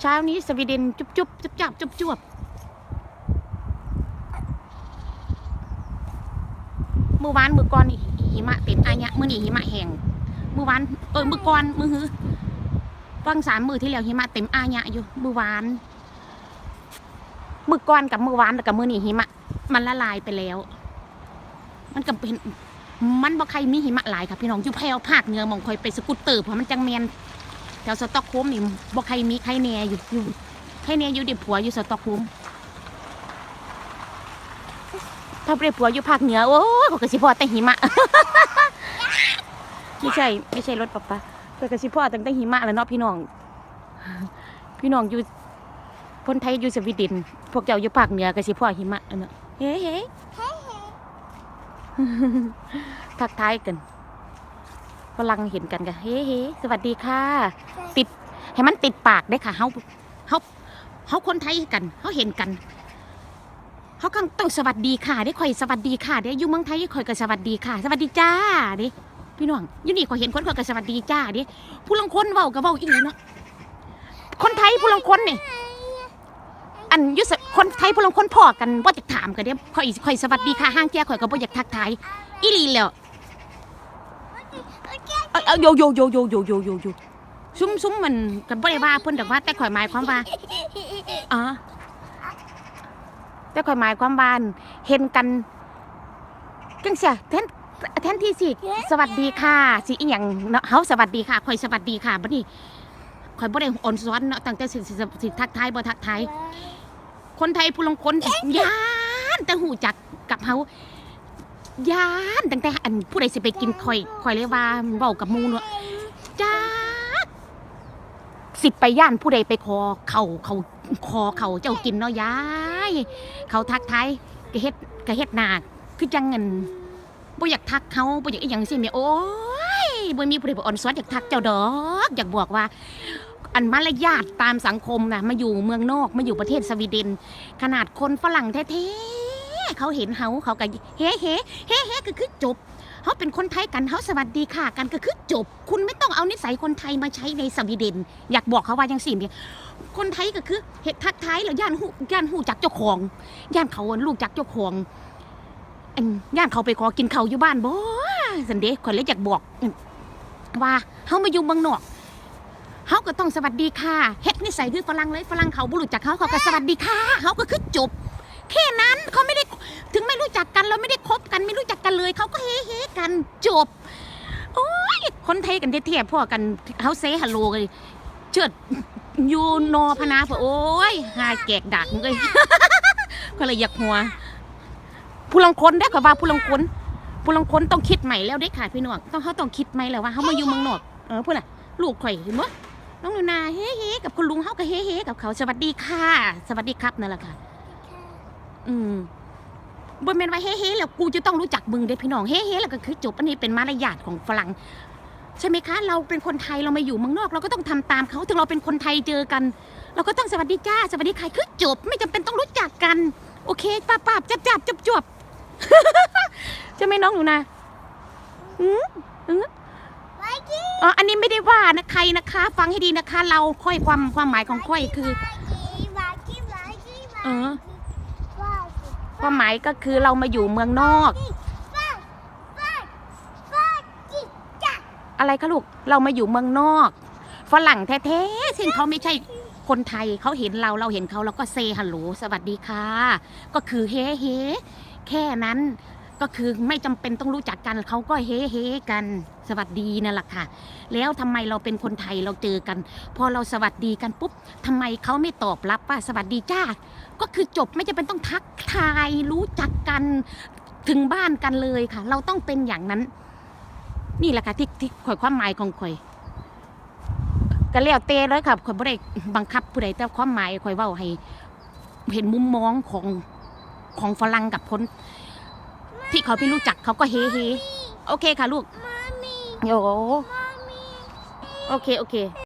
เช้านี้สวีเดนจุบจุบจุบจับจุบจวบเมื่อวานมือก่อนนี่หิมะเต็มอายะมื่อนี้หิมะแห้งเมื่อวานเออมือก่อนมือหือฟังสามมือที่แล้วหิมะเต็มอายะอยู่เมื่อวานมือก่อนกับมือวานแล้วกับมือนี้หิมะ มันละลายไปแล้ว มันก็เป็นมันบ่ใครมีหิมะหลายค่ะพี่น้องอยู่แพรวภาคเหนือมองคอยไปสกุตเตอร์เพราะมันจังแมน แถวสต็อกโฮมนี่บ่ใครมีใครแน่อยู่อยู่ใครแน่อยู่เด็ผัวอยู่สต็อกโฮมถ้าเด็ผัวอยู่ภาคเหนือโอ้ยเขาก็สิพอแต่หิมะ ไม่ใช่ไม่ใช่รถปะปะเพื่อก็สิพอตั้งแต่หิมะแล้วเนาะพี่น้อง พี่น้องอยู่คนไทยอยู่สวีเดนพวกเจ้าอยู่ภาคเหนือก็สิพอหิมะแล้วเนาะเฮ้เฮ้ทักทายกัน ฝรั่งเห็นกันกันเฮ้เฮ้สวัสดีค่ะ ติดให้มันติดปากได้ค่ะเฮาเฮาเฮาคนไทยกันเฮาเห็นกันเฮากังต้องสวัสดีค่ะได้ข่อยสวัสดีค่ะได้อยู่เมืองไทยข่อยก็สวัสดีค่ะ สวัสดีจ้าด้พี่น้องอยู่นี่ข่อยเห็นคนข่อยก็สวัสดีจ้าด้ผู้ลังคนเว้าก็เว้าอีหลีเนาะคนไทยผู้ลังคนนี่อันยุสคนไทยผู้ลังคนพอกันบ่จะถามกันเด้ข่อยข่อยสวัสดีค่ะห้างเจ้าข่อยก็บ่อยากทักทายอีหลีแล้ว เอาเอาโยโยโยโยโยโยโยโยซุ้มซุ้มมันกันบ่ได้ว่าเพิ่นดอกว่าแต่ข่อยหมายความว่าอ๋อแต่ข่อยหมายความว่าเห็นกันจังเสียแทนแทนที่สิสวัสดีค่ะสิอีหยังเนาะเฮาสวัสดีค่ะข่อยสวัสดีค่ะบัดนี้ข่อยบ่ได้อ่อนซ้อนเนาะตั้งแต่สิสิสิทักทายบ่ทักทายคนไทยผู้ลงคนยานแต่หูจักกับเฮา ย่านตั้งแต่อันผู้ใดสิไปกินข่อยข่อยเลยว่าเว้ากับมูเนาะจ้าสิไปย่านผู้ใดไปคอเขาเขาคอเขาเจ้ากินเนาะยาย เขาทักทายกระเฮ็ดกระเฮ็ดหนาคือจังเงินบ่อยากทักเขาบ่อยากอีหยังสิแม่โอ้ยบ่มีผู้ใดบ่อ่อนซ้อนอยากทักเจ้าดอกอยากบอกว่า อันมารยาทตามสังคมนะมาอยู่เมืองนอกมาอยู่ประเทศสวีเดน ขนาดคนฝรั่งแท้ๆ เขาเห็นเฮาเขาก็เฮ้เฮ้เฮ้เฮ้ก็คือจบเขาเป็นคนไทยกันเขาสวัสดีค่ะ กันก็คือจบ คุณไม่ต้องเอานิสัยคนไทยมาใช้ในสวีเดน อยากบอกเขาว่าอย่างสิ่เนี่ยคนไทยก็คือเห็ดทักทายแล้วย่านหูย่านหูจักเจ้าของย่านเขาลูกจักเจ้าของย่านเขาไปขอกินเขาอยู่บ้านบ่สันเดข่อเลยอยากบอกว่าเขามาอยู่เมืองนอกเขาก็ต้องสวัสดีค่ะเฮ็ดนิสัยคือฝรั่งเลยฝรั่งเขาบุรุษจากเขาเขาก็สวัสดีค่ะเขาก็คือจบ แค่นั้นเขาไม่ได้ ถึงไม่รู้จักกันเราไม่ได้คบกันไม่รู้จักกันเลยเขาก็เฮ้เฮกันจบ โอ้ยคนไทยกันเทียบๆพ่อกันเขาเซฮัลโหลกันเชิดอยูโนพนาพะโอ้ยหาแกกดักมึงเลยก็เลยอยากหัว ผู้ลังคนได้อค่ะว่าผู้ลังคนผู้ลังคนต้องคิดใหม่แล้วได้อค่ะพี่น้องต้องเขาต้องคิดใหม่แล้วว่าเขามาอยู่เมืองนอกเออพูดน่ะ ลูกข่อยเห็นมั้ยน้องหนูนาเฮ้เฮกับคุณลุงเขาก็เฮ้เฮกับเขาสวัสดีค่ะ สวัสดีครับนั่นแหละค่ะ อืม บนเมนว่าเฮ้เฮ้แล้วกูจะต้องรู้จักมึงเด้พี่น้องเฮ้เฮ้แล้วก็คือจบอันนี้เป็นมารยาทของฝรั่งใช่ไหมคะ เราเป็นคนไทยเรามาอยู่เมืองนอก เราก็ต้องทำตามเขาถึงเราเป็นคนไทยเจอกัน เราก็ต้องสวัสดีจ้าสวัสดีใครคือจบ ไม่จำเป็นต้องรู้จักกัน โอเคป้าป้าบจับจับจบจบใช่ไหมน้องหนูนะอืมอืมอ๋ออันนี้ไม่ได้ว่านะใครนะคะ ฟังให้ดีนะคะ เราค่อยความความหมายของค่อยคือ เออ ความหมายก็คือเรามาอยู่เมืองนอก อะไรคะลูกเรามาอยู่เมืองนอกฝรั่งแท้ๆซึ่งเขาไม่ใช่คนไทยเขาเห็นเราเราเห็นเขาเราก็เซฮัลโหลสวัสดีค่ะ ก็คือเฮ้เฮแค่นั้น ก็คือไม่จำเป็นต้องรู้จักกันเขาก็เฮ้เฮ้กันสวัสดีนั่นแหละค่ะ แล้วทำไมเราเป็นคนไทยเราเจอกัน พอเราสวัสดีกันปุ๊บทำไมเขาไม่ตอบรับว่าสวัสดีจ้าก็คือจบไม่จำเป็นต้องทักทายรู้จักกันถึงบ้านกันเลยค่ะ เราต้องเป็นอย่างนั้น นี่แหละค่ะที่ที่ข่อยความหมายของข่อยก็แล้วเตเลยค่ะข่อยบ่ได้บังคับผู้ใดแต่ความหมายข่อยว้าให้เห็นมุมมองของของฝรั่งกับคน ที่เขาไม่รู้จักเขาก็เฮเฮโอเคค่ะลูก โอ้โอเค โอเค